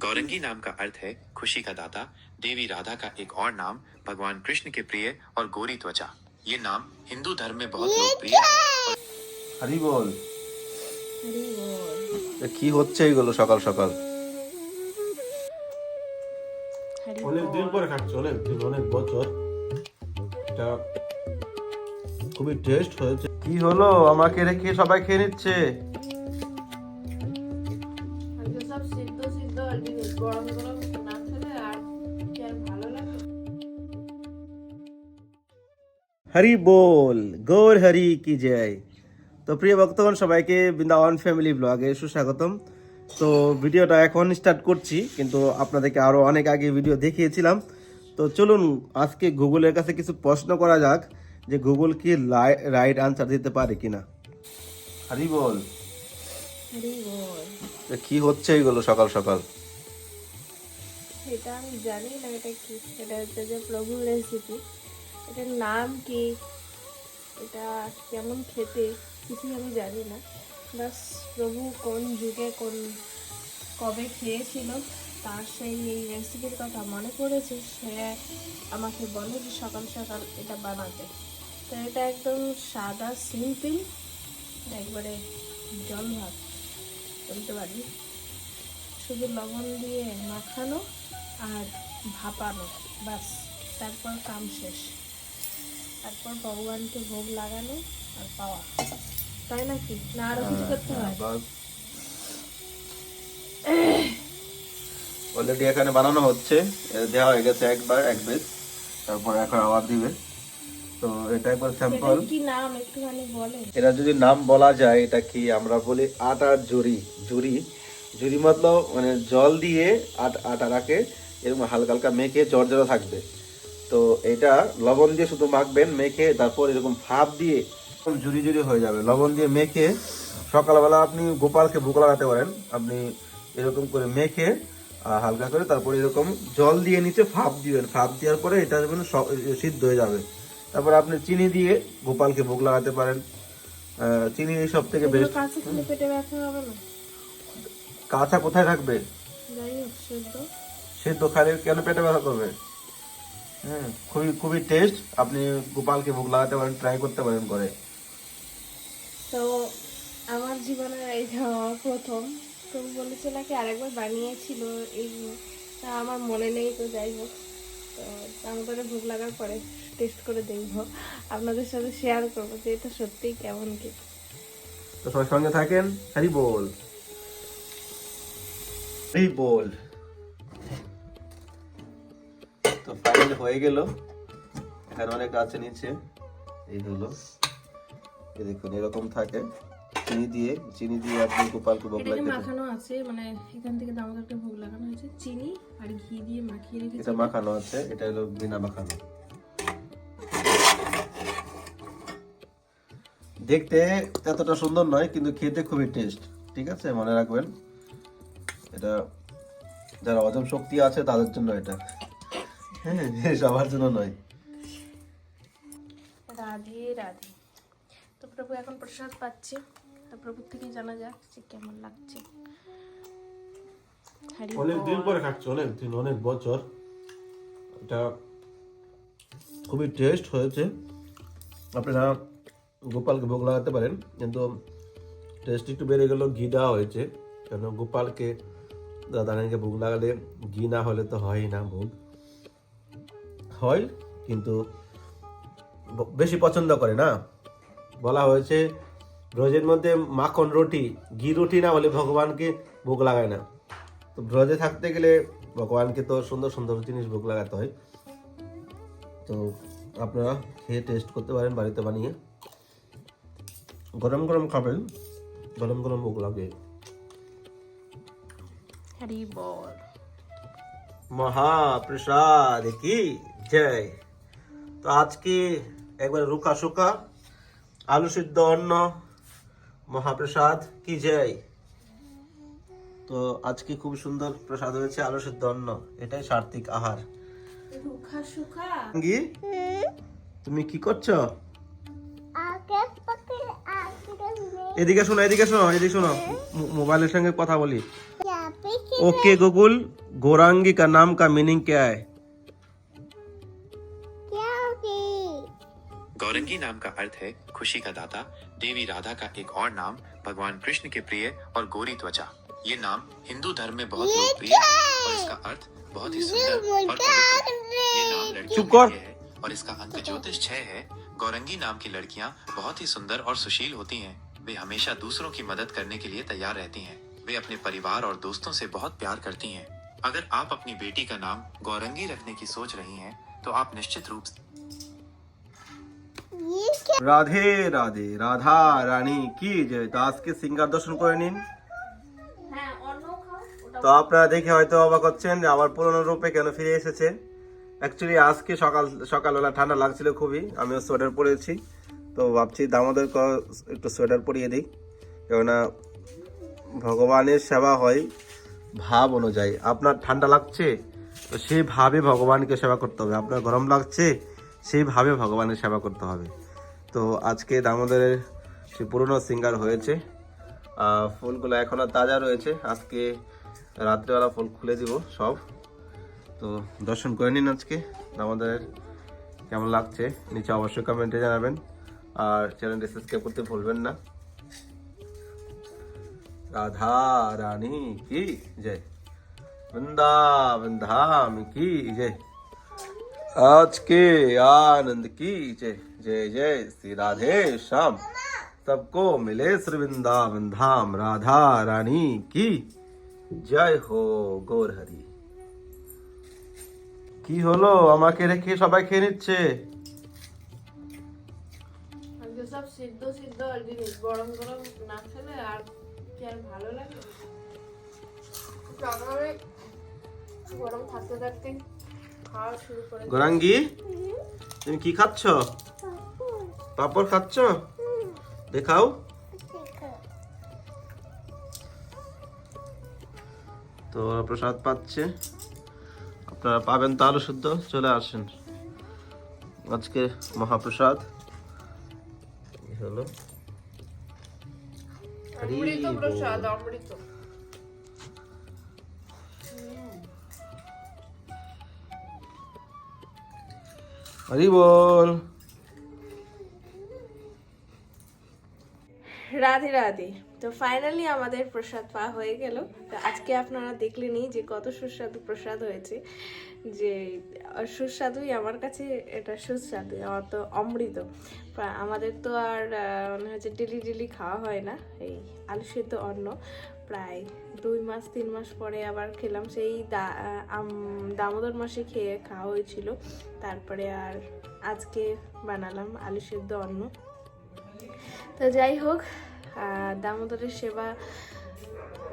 गौरंगी नाम का अर्थ है खुशी का दाता देवी राधा का एक और नाम भगवान कृष्ण के प्रिय और गोरी त्वचा ये नाम हिंदू धर्म में बहुत लोकप्रिय है হারি বল হরি বল এ কি হচ্ছে এইগুলো সকাল সকাল হরি অনেক দিন বল পরে খাচ্ছি অনেক দিন অনেক বছর এটা খুবই টেস্ট হয়েছে কি হলো আমাকে রেখে সবাই খেয়ে নিচ্ছে হরি বল গৌর হরি কি জয়। তো প্রিয় ভক্তগণ সবাইকে বৃন্দাবন ফ্যামিলি ব্লগে সুস্বাগতম। তো ভিডিওটা এখন স্টার্ট করছি কিন্তু আপনাদেরকে আরও অনেক আগে ভিডিও দেখিয়েছিলাম। তো চলুন আজকে গুগলের কাছে কিছু প্রশ্ন করা যাক যে গুগল কি রাইট আনসার দিতে পারে কিনা। হরি বল। কি হচ্ছে এইগুলো সকাল সকাল? এটা আমি জানি না এটা কি এটা হচ্ছে যে প্রভুর রেসিপি এটার নাম কি? এটা কেমন খেতে? কিছুই আমি জানি না। বাস প্রভু কোন যুগে কোন কবে খেয়েছিল, তার সেই এই রেসিপির কথা মনে পড়েছে, সে আমাকে বলে যে সকাল সকাল এটা বানাতে। তো এটা একদম সাদা সিম্পল একবারে জল ভাত বলতে পারি। শুধু লবণ দিয়ে মাখানো আর ভাপানো। বাস তারপর কাম শেষ। তারপর ভগবানকে ভোগ লাগানো আর পাওয়া। তাই নাকি? না আরও কিছু করতে হয়? অলরেডি এখানে বানানো হচ্ছে। দেওয়া হয়ে গেছে একবার এক বেশ তারপর এখন আবার দিবে। তো এটা একবার স্যাম্পল কি নাম? একটুখানি বলেন। এটা যদি নাম বলা যায় এটা কি আমরা বলি আটার জুড়ি? জুড়ি? জুড়ি মতলব মানে জল দিয়ে আট আটাটাকে এরকম হালকা হালকা মেখে জর্জরা থাকবে। তো এটা লবণ দিয়ে শুধু মাখবেন মেখে তারপর এরকম ভাপ দিয়ে জুড়ি জুড়ি হয়ে যাবে। লবণ দিয়ে মেখে সকালবেলা আপনি গোপালকে ভুক লাগাতে পারেন। আপনি এরকম করে মেখে হালকা করে তারপরে এরকম জল দিয়ে নিচে ভাপ দিবেন। ভাপ দেওয়ার পরে এটা যেমন সিদ্ধ হয়ে যাবে। তারপর আপনি চিনি দিয়ে গোপালকে ভোগ লাগাতে পারেন। চিনি সব থেকে বেস্ট কাঁচা কোথায় থাকবে? সেদ্ধ খালে কেন পেটে ব্যথা করবে? হ্যাঁ খুবই খুবই টেস্ট আপনি গোপালকে ভোগ লাগাতে পারেন ট্রাই করতে পারেন করে তো আমার জীবনের আমার প্রথম। প্রভু বলেছে নাকি আরেকবার বানিয়েছিল এই তা আমার মনে নেই তো যাই হোক। তো আমাদের ভোগ লাগার পরে টেস্ট করে দেখব। আপনাদের সাথে শেয়ার করব যে এটা সত্যিই কেমন কি। তো সবার সঙ্গে থাকেন হরি বল। হরি বল। তো ফাইনাল হয়ে গেল। এখানে অনেক আছে নিচে। এই হলো। এই দেখুন এরকম থাকে। চিনি দিয়ে চিনি দিয়ে আপনি গোপালকে ভোগ লাগাতে মাখানো আছে মানে এখান থেকে দামোদরকে ভোগ লাগানো হয়েছে। চিনি আর ঘি দিয়ে মাখিয়ে রেখেছি। এটা মাখানো আছে এটা হলো বিনা মাখানো। দেখতে এতটা সুন্দর নয় কিন্তু খেতে খুবই টেস্ট ঠিক আছে? মনে রাখবেন। এটা যারা হজম শক্তি আছে তাদের জন্য এটা। হ্যাঁ সবার জন্য নয়। রাধে রাধে। তো প্রভু এখন প্রসাদ পাচ্ছে। তো প্রভুর থেকে জানা যাক যে কেমন লাগছে। অনেক দিন পরে খাচ্ছি অনেক দিন অনেক বছর। এটা খুবই টেস্ট হয়েছে। আপনারা গোপালকে ভোগ লাগাতে পারেন কিন্তু টেস্ট একটু বেড়ে গেল ঘি দেওয়া হয়েছে। কেন গোপালকে দাদাকে ভোগ লাগালে ঘি না হলে তো হয়ই না ভোগ। হয় কিন্তু বেশি পছন্দ করে না। বলা হয়েছে ব্রজের মধ্যে মাখন রুটি ঘি রুটি না হলে ভগবানকে ভোগ লাগায় না। তো ব্রজে থাকতে গেলে ভগবানকে তো সুন্দর সুন্দর জিনিস ভোগ লাগাতে হয়। তো আপনারা খেয়ে টেস্ট করতে পারেন বাড়িতে বানিয়ে। গরম গরম খাবেন গরম গরম ভোগ লাগে। হরি বল। মহাপ্রসাদ কি? জয় তো আজকে একবার রুখা শুকা আলু সিদ্ধ অন্ন মহাপ্রসাদ কি জয় তো আজকে খুব সুন্দর প্রসাদ হয়েছে আলু সিদ্ধ অন্ন এটাই সার্থিক আহার রুখা সুখা কি তুমি কি করছো এদিকে শোনো এদিকে শোনো এদিকে শোনো মো- মোবাইলের সঙ্গে কথা বলি ओके गूगल गौरांगी का नाम का मीनिंग क्या है गौरंगी नाम का अर्थ है खुशी का दाता देवी राधा का एक और नाम भगवान कृष्ण के प्रिय और गोरी त्वचा। ये नाम हिंदू धर्म में बहुत लोकप्रिय है और इसका अर्थ बहुत ही सुंदर और है। ये नाम लड़कियों के लिए है और इसका अंक ज्योतिष छह है। गौरंगी नाम की लड़कियाँ बहुत ही सुंदर और सुशील होती हैं। वे हमेशा दूसरों की मदद करने के लिए तैयार रहती हैं। वे अपने परिवार और दोस्तों से बहुत प्यार करती हैं। अगर आप अपनी बेटी का नाम गौरंगी रखने की सोच रही हैं तो आप निश्चित रूप से রাধে রাধে রাধা রানী কি যে তো আজকে সিঙ্গার দর্শন করে নিন। হ্যাঁ তো আপনারা দেখে হয়তো অবাক হচ্ছেন যে আবার পুরনো রূপে কেন ফিরে এসেছে অ্যাকচুয়ালি আজকে সকাল সকালবেলা ঠান্ডা লাগছিল খুবই আমিও সোয়েটার পরেছি। তো ভাবছি দামোদর একটু সোয়েটার পরিয়ে দিই কেননা ভগবানের সেবা হয় ভাব অনুযায়ী। আপনার ঠান্ডা লাগছে তো সেইভাবে ভগবানকে সেবা করতে হবে। আপনার গরম লাগছে সেইভাবে ভগবানের সেবা করতে হবে। তো আজকে দামোদরের সে পুরনো সিঙ্গার হয়েছে। ফুলগুলো এখনও তাজা রয়েছে। আজকে রাত্রেবেলা ফুল খুলে দিব সব। তো দর্শন করে নিন আজকে দামোদরের কেমন লাগছে। নিচে অবশ্যই কমেন্টে জানাবেন। আর চ্যানেলটি সাবস্ক্রাইব করতে ভুলবেন না। রাধা রানী কি? জয়। বৃন্দাবন ধাম কি? জয়। आज के आनंद की जय जय जय श्री राधे श्याम सबको मिले श्री वृंदावन धाम राधा रानी की জয় হো গৌর হরি কি হলো আমাকে রেখে সবাই খেয়ে নিচ্ছে আজকে সব সিদ্ধ সিদ্ধ জিনিস গরম গরম না খেলে আর কি আর ভালো লাগে তারপরে গরম থাকতে থাকতে খাওয়া শুরু করে গরাঙ্গি তুমি কি খাচ্ছ? পাপড় খাচ্ছ? দেখাও। তো ওরা প্রসাদ পাচ্ছে। আপনারা পাবেন তো আলু শুদ্ধ চলে আসেন। আজকে মহাপ্রসাদ। হলো। প্রসাদ অমৃত। হরি বল। রাধে রাধে। তো ফাইনালি আমাদের প্রসাদ পাওয়া হয়ে গেল। তো আজকে আপনারা দেখলেনই যে কত সুস্বাদু প্রসাদ হয়েছে। যে সুস্বাদুই আমার কাছে এটা সুস্বাদু, আমার তো অমৃত। আমাদের তো আর মনে হচ্ছে ডেলি ডেলি খাওয়া হয় না, এই আলু সেদ্ধ অন্ন। প্রায় দুই মাস, তিন মাস পরে আবার খেলাম সেই দামোদর মাসে খেয়ে খাওয়া হয়েছিল। তারপরে আর আজকে বানালাম আলু সেদ্ধ অন্ন। তো যাই হোক দামোদরের সেবা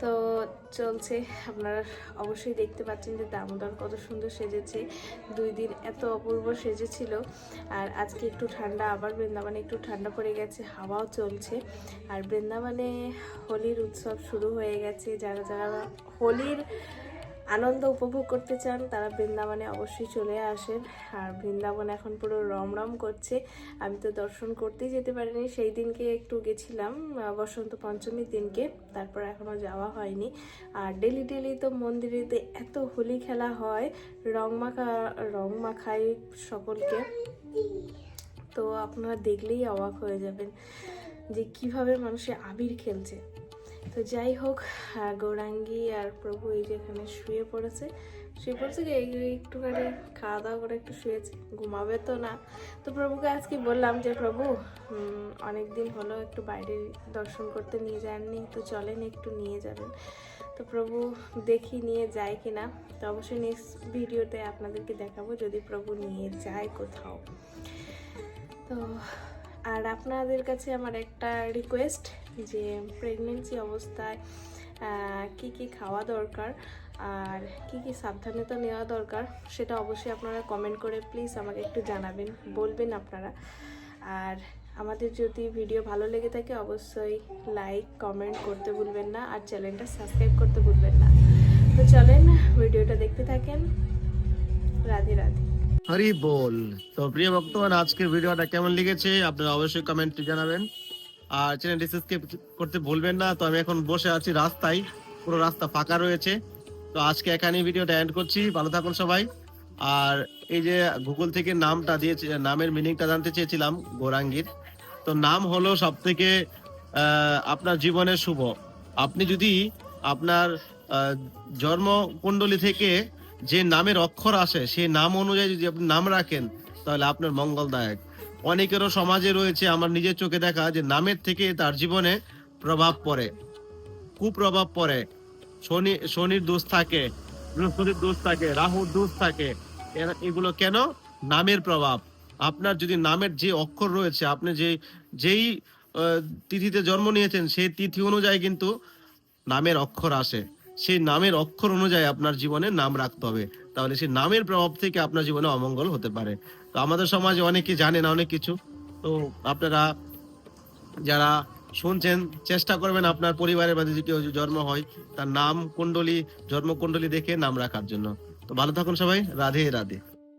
তো চলছে। আপনারা অবশ্যই দেখতে পাচ্ছেন যে দামোদর কত সুন্দর সেজেছে। দুই দিন এত অপূর্ব সেজেছিল। আর আজকে একটু ঠান্ডা, আবার বৃন্দাবনে একটু ঠান্ডা পড়ে গেছে, হাওয়াও চলছে। আর বৃন্দাবনে হোলির উৎসব শুরু হয়ে গেছে। যারা যারা হোলির আনন্দ উপভোগ করতে চান, তারা বৃন্দাবনে অবশ্যই চলে আসেন। আর বৃন্দাবন এখন পুরো রমরম করছে। আমি তো দর্শন করতেই যেতে পারিনি। সেই দিনকে একটু গেছিলাম বসন্ত পঞ্চমীর দিনকে। তারপর এখনও যাওয়া হয়নি। আর ডেলি ডেলি তো মন্দিরেতে এত হোলি খেলা হয় রং মাখা রং মাখাই সকলকে। তো আপনারা দেখলেই অবাক হয়ে যাবেন যে কীভাবে মানুষে আবির খেলছে। তো যাই হোক গৌরাঙ্গী আর প্রভু এই যে এখানে শুয়ে পড়েছে। শুয়ে পড়েছে কি? এই একটুখানি খাওয়া দাওয়া করে একটু শুয়েছে। ঘুমাবে তো না। তো প্রভুকে আজকে বললাম যে, প্রভু অনেক দিন হলো একটু বাইরে দর্শন করতে নিয়ে যাননি, তো চলেন একটু নিয়ে যাবেন। তো প্রভু দেখি নিয়ে যায় কিনা তো অবশ্যই নেক্সট ভিডিওতে আপনাদেরকে দেখাবো, যদি প্রভু নিয়ে যায় কোথাও। তো আর আপনাদের কাছে আমার একটা রিকোয়েস্ট যে প্রেগনেন্সি অবস্থায় কি কি খাওয়া দরকার আর কি কি সাবধানতা নেওয়া দরকার সেটা অবশ্যই আপনারা কমেন্ট করে প্লিজ আমাকে একটু জানাবেন, বলবেন আপনারা। আর আমাদের যদি ভিডিও ভালো লেগে থাকে অবশ্যই লাইক কমেন্ট করতে ভুলবেন না আর চ্যানেলটা সাবস্ক্রাইব করতে ভুলবেন না। তো চলেন ভিডিওটা দেখতে থাকেন। রাধে রাধে। হরি বল। তো প্রিয় ভক্তগণ আজকের ভিডিওটা কেমন লেগেছে আপনারা অবশ্যই কমেন্টে জানাবেন। আর চ্যানেলটি সাবস্ক্রাইব করতে ভুলবেন না। তো আমি এখন বসে আছি রাস্তায় পুরো রাস্তা ফাঁকা রয়েছে। তো আজকে এখানে ভিডিওটা এন্ড করছি। ভালো থাকুন সবাই। আর এই যে গুগল থেকে নামটা দিয়েছে নামের মিনিংটা জানতে চেয়েছিলাম গৌরাঙ্গীর। তো নাম হলো সব থেকে আপনার জীবনের শুভ। আপনি যদি আপনার আহ, জন্ম কুণ্ডলী থেকে যে নামের অক্ষর আসে, সেই নাম অনুযায়ী যদি আপনি নাম রাখেন, তাহলে আপনার মঙ্গলদায়ক। অনেকেরও সমাজে রয়েছে, আমার নিজের চোখে দেখা, যে নামের থেকে তার জীবনে প্রভাব পড়ে, কুপ্রভাব পড়ে। শনি, শনির দোষ থাকে, বৃহস্পতির দোষ থাকে, রাহুর দোষ থাকে এগুলো কেন? নামের প্রভাব। আপনার যদি নামের যে অক্ষর রয়েছে, আপনি যে, যেই তিথিতে জন্ম নিয়েছেন, সেই তিথি অনুযায়ী কিন্তু নামের অক্ষর আসে। সেই নামের অক্ষর অনুযায়ী আপনার জীবনে নাম রাখতে হবে। তাহলে সেই নামের প্রভাব থেকে আপনার জীবনে অমঙ্গল হতে পারে। তো আমাদের সমাজে অনেকে জানে না অনেক কিছু। তো আপনারা যারা শুনছেন, চেষ্টা করবেন আপনার পরিবারের মধ্যে যদি কেউ জন্ম হয়, তার নাম কুণ্ডলী জন্ম কুণ্ডলী দেখে নাম রাখার জন্য। তো ভালো থাকুন সবাই। রাধে রাধে।